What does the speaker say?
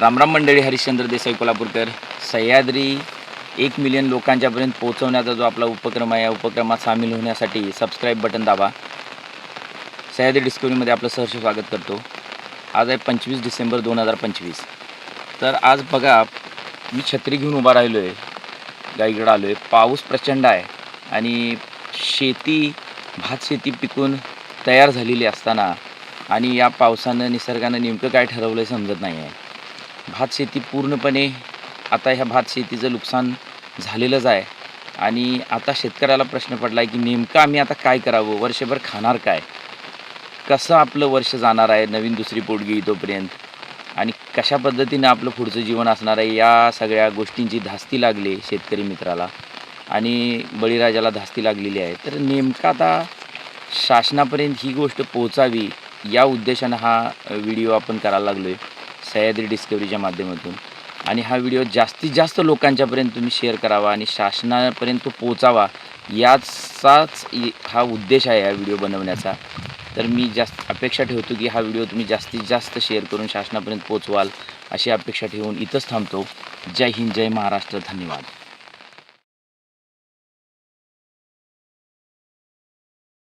रामराम मंडळी हरिश्चंद्र देसाई कोल्हापूरकर. सह्याद्री एक मिलियन लोकांच्यापर्यंत पोहोचवण्याचा जो आपला उपक्रम आहे या उपक्रमात सामील होण्यासाठी सबस्क्राईब बटन दाबा. सह्याद्री डिस्कवरीमध्ये आपलं सहर्ष स्वागत करतो. आज आहे पंचवीस डिसेंबर दोन हजार पंचवीस. तर आज बघा मी छत्री घेऊन उभा राहिलो आहे गाईकडं आलो आहे पाऊस प्रचंड आहे आणि शेती भात शेती पिकून तयार झालेली असताना आणि या पावसानं निसर्गानं नेमकं काय ठरवलं आहे समजत नाही आहे भात शेती पूर्णपणे आता ह्या भात शेतीचं नुकसान झालेलंच आहे. आणि आता शेतकऱ्याला प्रश्न पडला आहे की नेमकं आम्ही आता काय करावं? वर्षभर खाणार काय? कसं आपलं वर्ष जाणार आहे? नवीन दुसरी पोटगी तोपर्यंत आणि कशा पद्धतीनं आपलं पुढचं जीवन असणार आहे? या सगळ्या गोष्टींची धास्ती लागली शेतकरी मित्राला. आणि बळीराजाला धास्ती लागलेली आहे. तर नेमकं आता शासनापर्यंत ही गोष्ट पोहोचावी या उद्देशानं हा व्हिडिओ आपण करायला लागलो आहे सह्याद्री डिस्कवरीच्या माध्यमातून. आणि हा व्हिडिओ जास्तीत जास्त लोकांच्यापर्यंत तुम्ही शेअर करावा आणि शासनापर्यंत तो पोचावा याचाच हा उद्देश आहे या व्हिडिओ बनवण्याचा. तर मी जास्त अपेक्षा ठेवतो की हा व्हिडिओ तुम्ही जास्तीत जास्त शेअर करून शासनापर्यंत पोचवाल अशी अपेक्षा ठेवून इथंच थांबतो. जय हिंद जय महाराष्ट्र धन्यवाद.